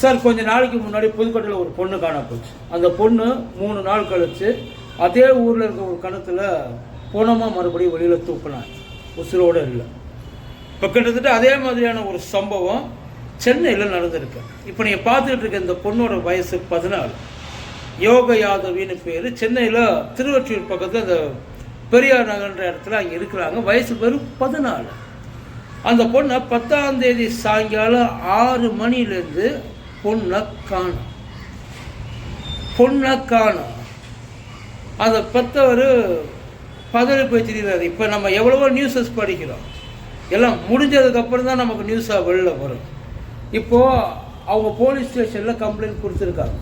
Sir கொஞ்ச நாளைக்கு முன்னாடி புதுக்கோட்டையில் ஒரு பொண்ணு காண போச்சு. அந்த பொண்ணு மூணு நாள் கழித்து அதே ஊரில் இருக்க ஒரு கணத்தில் போனமாக மறுபடியும் வெளியில் தூக்கினாங்க. உசுரோடு இல்லை. இப்போ கிட்டத்தட்ட அதே மாதிரியான ஒரு சம்பவம் சென்னையில் நடந்திருக்கு. இப்போ நீங்கள் பார்த்துக்கிட்டு இருக்க இந்த பொண்ணோட வயசு பதினாலு. யோக யாதவின்னு பேர். சென்னையில் திருவொற்றியூர் பக்கத்தில் அந்த பெரியார் நகர்ன்ற இடத்துல அங்கே இருக்கிறாங்க. வயசு வெறும் பதினாலு. அந்த பொண்ணை பத்தாம் தேதி சாயங்காலம் ஆறு மணிலேருந்து பொண்ணை காணும் அதை காணும் அந்த வச்சிருக்கிறார் இப்போ நம்ம எவ்வளவோ நியூஸஸ் படிக்கிறோம். எல்லாம் முடிஞ்சதுக்கப்புறம் தான் நமக்கு நியூஸாக வெளில வரும். இப்போது அவங்க போலீஸ் ஸ்டேஷனில் கம்ப்ளைண்ட் கொடுத்துருக்காங்க.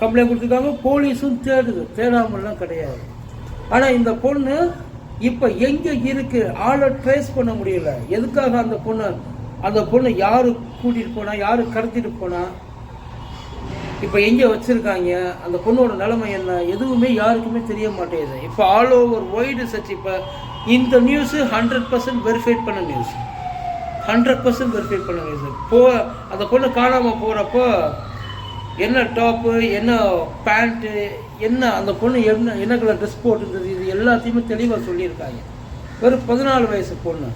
கம்ப்ளைண்ட் கொடுத்துருக்காங்க போலீஸும் தேடுது. தேடாமல்லாம் கிடையாது. ஆனால் இந்த பொண்ணு இப்போ எங்கே இருக்குது ஆளை ட்ரேஸ் பண்ண முடியல. எதுக்காக அந்த பொண்ணு அந்த பொண்ணு யார் கூட்டிகிட்டு போனால் யார் கடத்திட்டு போனால் இப்போ எங்கே வச்சுருக்காங்க? அந்த பொண்ணோட நிலைமை என்ன? எதுவுமே யாருக்குமே தெரிய மாட்டேங்குது. இப்போ ஆல் ஓவர் ஒய்டு சர்ச் இப்போ இந்த நியூஸு ஹண்ட்ரட் பர்சன்ட் வெரிஃபைட் பண்ண நியூஸ் ஹண்ட்ரட் பர்சன்ட் வெரிஃபை பண்ண நியூஸ் போ அந்த பொண்ணு காணாமல் போகிறப்போ என்ன டாப்பு என்ன பேண்ட்டு என்ன அந்த பொண்ணு என்ன என்ன கலர் ட்ரெஸ் போட்டுருந்தது இது எல்லாத்தையுமே தெளிவாக சொல்லியிருக்காங்க. வெறும் பதினாலு வயசு பொண்ணு.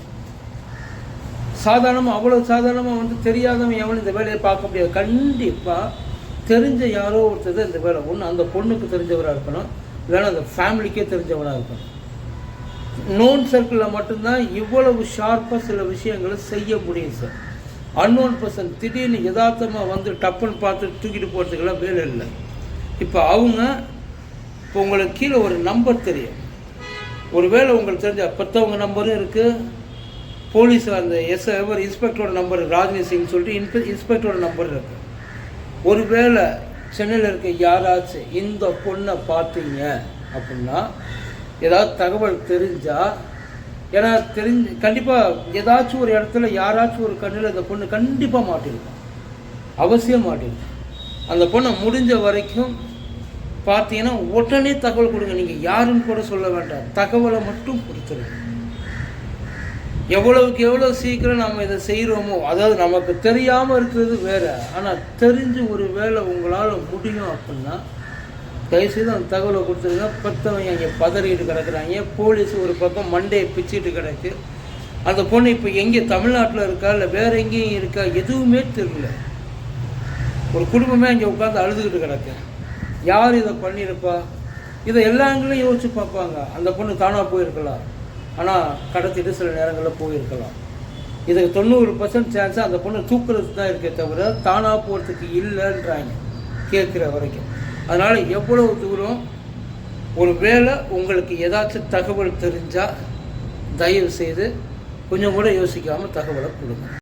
சாதாரணமாக அவ்வளோ சாதாரணமாக வந்து தெரியாதவன் எவனும் இந்த வேலையை பார்க்க முடியாது. கண்டிப்பாக தெரிஞ்ச யாரோ ஒருத்தர் இந்த வேலை. ஒன்று அந்த பொண்ணுக்கு தெரிஞ்சவராக இருக்கணும். இல்லைன்னா அந்த ஃபேமிலிக்கே தெரிஞ்சவராக இருக்கணும். நோன் சர்க்கிளில் மட்டும்தான் இவ்வளவு ஷார்ப்பாக சில விஷயங்களை செய்ய முடியும் சார் அன்னோன் பர்சன் திடீர்னு யதார்த்தமாக வந்து டப்புன்னு பார்த்து தூக்கிட்டு போகிறதுக்கெல்லாம் வேலை இல்லை. இப்போ அவங்க இப்போ உங்களுக்கு கீழே ஒரு நம்பர் தெரியும். ஒருவேளை உங்களுக்கு தெரிஞ்ச பெற்றவங்க நம்பரும் இருக்குது போலீஸ் அந்த எஸ் எவர் இன்ஸ்பெக்டரோட நம்பர் ராஜினி சிங் சொல்லிட்டு இன்ஸ்பெ இன்ஸ்பெக்டரோட நம்பர் இருக்கு. ஒருவேளை சென்னையில் இருக்க யாராச்சும் இந்த பொண்ணை பார்த்தீங்க அப்படின்னா ஏதாவது தகவல் தெரிஞ்சால் ஏன்னா தெரிஞ்சு கண்டிப்பாக ஏதாச்சும் ஒரு இடத்துல யாராச்சும் ஒரு கண்ணில் இந்த பொண்ணு கண்டிப்பாக மாட்டிருக்கும். அவசியம் மாட்டிருக்கும். அந்த பொண்ணை முடிஞ்ச வரைக்கும் பார்த்தீங்கன்னா உடனே தகவல் கொடுங்க. நீங்கள் யாருன்னு கூட சொல்ல வேண்டாம். தகவலை மட்டும் கொடுத்துருங்க. எவ்வளவுக்கு எவ்வளோ சீக்கிரம் நம்ம இதை செய்கிறோமோ அதாவது நமக்கு தெரியாமல் இருக்கிறது வேற. ஆனால் தெரிஞ்சு ஒரு வேலை உங்களால் முடியும் அப்படின்னா தயவுசெய்து அந்த தகவலை கொடுத்துருங்க பத்தவங்க அங்கே பதறிட்டு கிடக்குறாங்க. போலீஸ் ஒரு பக்கம் மண்டையை பிச்சுட்டு கிடக்கு. அந்த பொண்ணு இப்போ எங்கே? தமிழ்நாட்டில் இருக்கா? இல்லை வேற எங்கேயும் இருக்கா? எதுவுமே தெரியல. ஒரு குடும்பமே அங்கே உட்காந்து அழுதுகிட்டு கிடக்கு. யார் இதை பண்ணியிருப்பா? இதை எல்லாங்களும் யோசிச்சு பார்ப்பாங்க. அந்த பொண்ணு தானாக போயிருக்கலாம். ஆனால் கடத்திட்டு சில நேரங்களில் போயிருக்கலாம். இதுக்கு தொண்ணூறு பர்சன்ட் சான்ஸ் அந்த பொண்ணு தூக்குறது தான் இருக்கே தவிர தானாக போகிறதுக்கு இல்லைன்றாங்க கேட்குற வரைக்கும். அதனால் எவ்வளவு தூரம் ஒரு வேளை உங்களுக்கு ஏதாச்சும் தகவல் தெரிஞ்சால் தயவு செய்து கொஞ்சம் கூட யோசிக்காமல் தகவலை கொடுங்க.